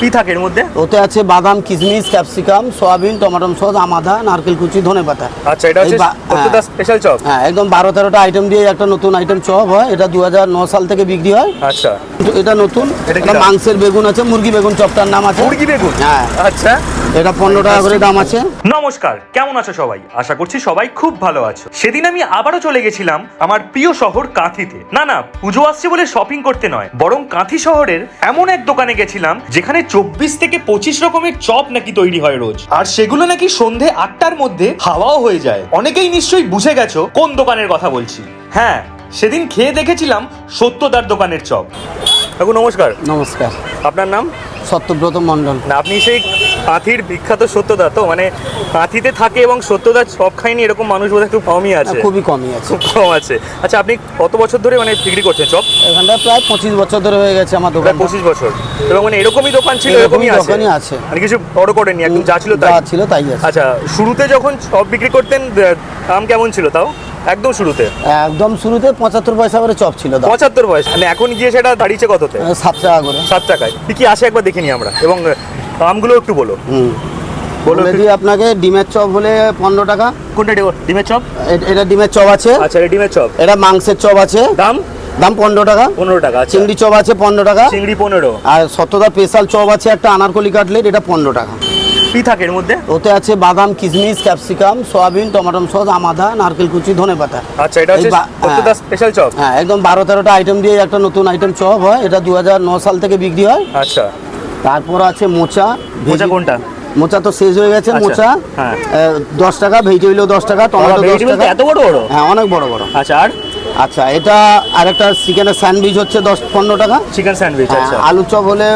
কি থাকে এর মধ্যে? ওতে আছে বাদাম কিশমিশ ক্যাপসিকাম সয়াবিন টমেটো সস আমাদা নারকেল কুচি ধনে পাতা। আচ্ছা এটা হচ্ছে বা- হ্যাঁ। Special chop? হ্যাঁ একদম বারো তেরোটা আইটেম দিয়ে একটা নতুন আইটেম চপ হয়। এটা দু সাল থেকে বিক্রি হয়। আচ্ছা। এটা নতুন। এটা? মাংসের বেগুন আছে মুরগি বেগুন চপটার নাম আছে। মুরগি বেগুন? হ্যাঁ। আচ্ছা। এটা পনেরো টাকা করে দাম আছে। নমস্কার কেমন আছো সবাই? আশা করছি সবাই খুব ভালো আছো। সেদিন আমি আবারও চলে গেছিলাম আমার প্রিয় শহর কাঁথিতে। না না পুজো আসছে বলে শপিং করতে নয় বরং কাঁথি শহরের এমন এক দোকানে গেছিলাম যেখানে চব্বিশ থেকে পঁচিশ রকমের চপ নাকি তৈরি হয় রোজ। আর সেগুলো নাকি সন্ধে আটটার মধ্যে হাওয়াও হয়ে যায়। অনেকেই নিশ্চয়ই বুঝে গেছো কোন দোকানের কথা বলছি। হ্যাঁ সেদিন খেয়ে দেখেছিলাম সত্যদার দোকানের চপ। কাকু নমস্কার। নমস্কার। আপনার নাম? সত্যব্রত মণ্ডল। আপনি সেই কাঁথির বিখ্যাত সত্যদা। তো মানে কাঁথিতে থাকে এবং সত্যদা সব খায়নি এরকম মানুষ বোধহয় একটু কমই আছে। খুবই কমই আছে। খুব কম আছে। আচ্ছা আপনি কত বছর ধরে মানে বিক্রি করছেন চপ? এখানটা প্রায় পঁচিশ বছর ধরে হয়ে গেছে আমার দোকান পঁচিশ বছর। এবং মানে এরকমই দোকান ছিল এরকমই আছে। দোকানই আছে। মানে কিছু বড় করেনি একদম যা ছিল তাই। যা ছিল তাই আছে। আচ্ছা শুরুতে যখন চপ বিক্রি করতেন দাম কেমন ছিল তাও? একদম শুরুতে? একদম শুরুতে পঁচাত্তর পয়সা করে চপ ছিল পঁচাত্তর বয়স মানে এখন গিয়ে সেটা দাঁড়িয়েছে কততে? সাত টাকা করে। সাত টাকায়। কি কি আসে একবার দেখিনি আমরা। এবং দামগুলো একটু বলো হুম। বলো দিই আপনাকে ডিমের চপ হলে পনেরো টাকা। কোনটা ডিমের চপ? এটা ডিমের চপ আছে। আচ্ছা এটা ডিমের চপ। এটা মাংসের চপ আছে। দাম? দাম পনেরো টাকা। পনেরো টাকা আচ্ছা। চিংড়ি চপ আছে পনেরো টাকা। চিংড়ি পনেরো। আর সত্যদা স্পেশাল চপ আছে একটা আনারকলি কাটলেট এটা পনেরো টাকা। কি থাকে এর মধ্যে? ওতে আছে বাদাম কিশমিশ ক্যাপসিকাম সয়াবিন টমেটো সস আমাদা নারকেল কুচি ধনে পাতা। আচ্ছা এটা হচ্ছে এই স্পেশাল চপ? হ্যাঁ একদম বারো তেরোটা আইটেম দিয়ে একটা নতুন আইটেম চপ হয়। এটা দু সাল থেকে বিক্রি হয়। আচ্ছা। তারপর আছে মোচা মোচা কোনটা? মোচা তো শেষ হয়ে গেছে আচ্ছা, মোচা। হ্যাঁ। দশ টাকা ভেজিটেবিলও দশ টাকা টমেটো দশ টাকা। এত বড় বড়? হ্যাঁ অনেক বড় বড়। আচ্ছা আর? আচ্ছা এটা আরেকটা চিকেনের স্যান্ডউইচ হচ্ছে দশ পনেরো টাকা। চিকেন স্যান্ডউইচ হ্যাঁ, আচ্ছা। আলু চপ হলে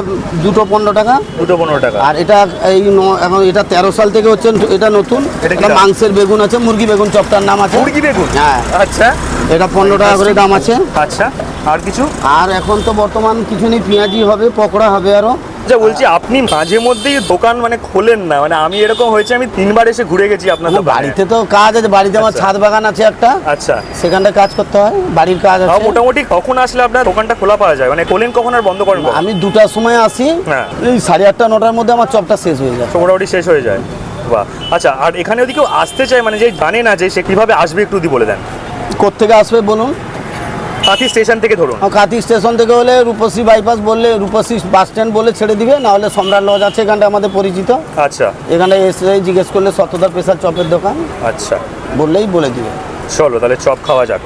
দুটো পনেরো টাকা। দুটো পনেরো টাকা। আর এটা এই এখন এটা তেরো সাল থেকে হচ্ছে এটা নতুন। এটা? মাংসের বেগুন আছে মুরগি বেগুন চপটার নাম আছে। মুরগি বেগুন? হ্যাঁ। আচ্ছা। এটা পনেরো টাকা করে দাম আছে। আচ্ছা আর কিছু? আর এখন তো বর্তমান কিছু নেই পেঁয়াজি হবে পকোড়া হবে আরও। আচ্ছা বলছি আপনি মাঝে মধ্যেই দোকান মানে খোলেন না মানে আমি এরকম হয়েছে আমি তিনবার এসে ঘুরে গেছি আপনার বাড়িতে তো কাজ আছে বাড়িতে আমার আচ্ছা। ছাদ বাগান আছে একটা। আচ্ছা। সেখানটায় কাজ করতে হয় বাড়ির কাজ আছে। মোটামুটি কখন আসলে আপনার দোকানটা খোলা পাওয়া যায়? মানে খোলেন কখন আর বন্ধ করেন? আমি দুটার সময় আসি হ্যাঁ। এই সাড়ে আটটা নটার মধ্যে আমার চপটা শেষ হয়ে যায়। মোটামুটি শেষ হয়ে যায়। বাহ। আচ্ছা আর এখানে যদি কেউ আসতে চায় মানে যে জানে না যে সে কীভাবে আসবে একটু যদি বলে দেন। কোত্থেকে আসবে বলুন। কাঁথি স্টেশন থেকে ধরুন। কাতি স্টেশন থেকে হলে রূপশ্রী বাইপাস বললে রূপশ্রী বাস স্ট্যান্ড বলে ছেড়ে দিবে না হলে সম্রাট লজ আছে এখানটা আমাদের পরিচিত। আচ্ছা। এখানে এসে জিজ্ঞেস করলে সততা পেশার চপের দোকান। আচ্ছা। বললেই বলে দিবে। চলো তাহলে চপ খাওয়া যাক।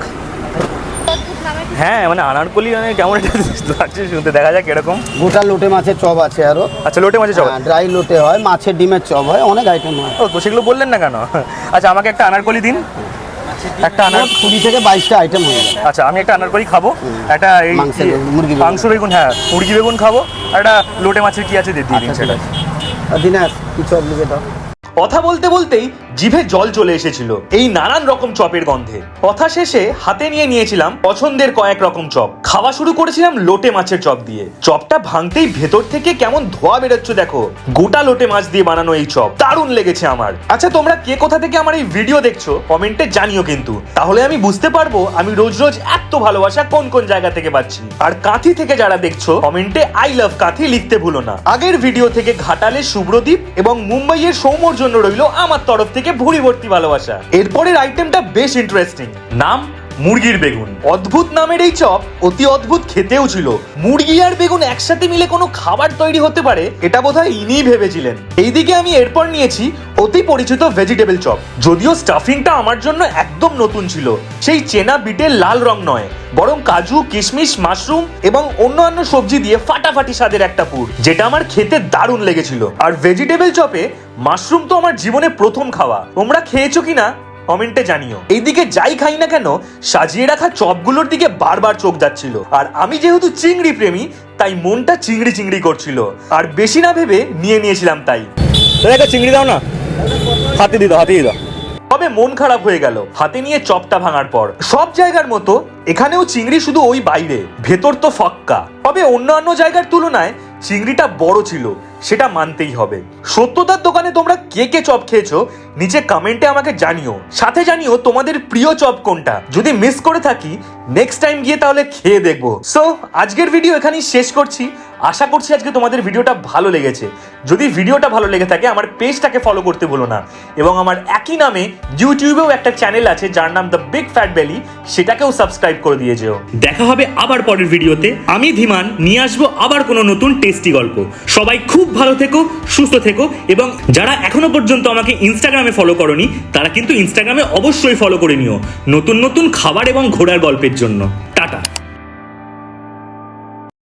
হ্যাঁ মানে আনারকলি মানে কেমন একটা লাগছে শুনতে দেখা যাক এরকম। গোটা লোটে মাছের চপ আছে আরও। আচ্ছা লোটে মাঝে চপ। ড্রাই লোটে হয় মাছের ডিমের চপ হয় অনেক আইটেম হয়। ও তো সেগুলো বললেন না কেন? আচ্ছা আমাকে একটা আনারকলি দিন। একটা আনার কুড়ি থেকে বাইশটা আইটেম হয়ে যাবে। আচ্ছা আমি একটা আনারকলি খাব একটা এই মুরগি মাংস বেগুন হ্যাঁ মুরগি বেগুন খাব আর একটা লোটে মাছের কি আছে দিয়ে দিন আচ্ছা, সেটা। দিনাজ কি চপ দাও কথা বলতে বলতেই জিভে জল চলে এসেছিল। এই নানান রকম চপের গন্ধে। কথা শেষে হাতে নিয়ে নিয়েছিলাম পছন্দের কয়েক রকম চপ। খাওয়া শুরু করেছিলাম লোটে মাছের চপ দিয়ে। চপটা ভাঙতেই ভেতর থেকে কেমন ধোয়া বেরোচ্ছে দেখো। গোটা লোটে মাছ দিয়ে বানানো এই চপ। দারুণ লেগেছে আমার। আচ্ছা তোমরা কে কোথা থেকে আমার এই ভিডিও দেখছ, কমেন্টে জানিও কিন্তু। তাহলে আমি বুঝতে পারব আমি রোজ রোজ এত ভালোবাসা কোন কোন জায়গা থেকে পাচ্ছি। আর কাঁথি থেকে যারা দেখছ, কমেন্টে আই লাভ কাঁথি লিখতে ভুলো না। আগের ভিডিও থেকে ঘাটালে শুভ্রদীপ এবং মুম্বাইয়ের সৌম্যর জন্য রইল আমার তরফ থেকে ভুড়ি ভর্তি ভালোবাসা। এরপরের আইটেমটা বেশ ইন্টারেস্টিং নাম মুরগির বেগুন। অদ্ভুত নামের এই চপ অতি অদ্ভুত খেতেও ছিল। মুরগি আর বেগুন একসাথে মিলে কোনো খাবার তৈরি হতে পারে, এটা বোধহয় ইনিই ভেবেছিলেন। এইদিকে আমি এরপর নিয়েছি অতি পরিচিত ভেজিটেবল চপ। যদিও স্টাফিংটা আমার জন্য একদম নতুন ছিল। সেই চেনা বিটের লাল রং নয়, বরং কাজু, কিশমিশ, মাশরুম এবং অন্যান্য সবজি দিয়ে ফাটাফাটি স্বাদের একটা পুর, যেটা আমার খেতে দারুণ লেগেছিল। আর ভেজিটেবল চপে মাশরুম তো আমার জীবনে প্রথম খাওয়া। তোমরা খেয়েছো কিনা? কমেন্টে জানিও। এইদিকে যাই খাই না কেন সাজিয়ে রাখা চপগুলোর দিকে বারবার চোখ যাচ্ছিল। আর আমি যেহেতু চিংড়ি প্রেমী তাই মনটা চিংড়ি চিংড়ি করছিল। আর বেশি না ভেবে নিয়ে নিয়েছিলাম তাই। একটা চিংড়ি দাও না। হাতে দিত হাতে দিত তবে মন খারাপ হয়ে গেল হাতে নিয়ে চপটা ভাঙার পর। সব জায়গার মতো এখানেও চিংড়ি শুধু ওই বাইরে ভেতর তো ফক্কা তবে অন্যান্য জায়গার তুলনায় চিংড়িটা বড় ছিল। সেটা মানতেই হবে। সত্যতার দোকানে তোমরা কে কে চপ খেয়েছো, নিচে কমেন্টে আমাকে জানিও। সাথে জানিও তোমাদের প্রিয় চপ কোনটা। যদি মিস করে থাকি নেক্সট টাইম গিয়ে তাহলে খেয়ে দেখব। সো আজকের ভিডিও এখানেই শেষ করছি। আশা করছি আজকে তোমাদের ভিডিওটা ভালো লেগেছে। যদি ভিডিওটা ভালো লেগে থাকে, আমার পেজটাকে ফলো করতে ভুলো না। এবং আমার একই নামে ইউটিউবেও একটা চ্যানেল আছে, যার নাম দ্য বিগ ফ্যাট বেলি সেটাকেও সাবস্ক্রাইব করে দিয়ে যেও। দেখা হবে আবার পরের ভিডিওতে। আমি ধীমান, নিয়ে আসব আবার কোনো নতুন টেস্টি গল্প। সবাই খুব ভালো থেকো, সুস্থ থেকো, এবং যারা এখনও পর্যন্ত আমাকে ইনস্টাগ্রামে ফলো করনি, তারা কিন্তু ইনস্টাগ্রামে অবশ্যই ফলো করে নিও। নতুন নতুন খাবার এবং ঘোরার গল্পের জন্য।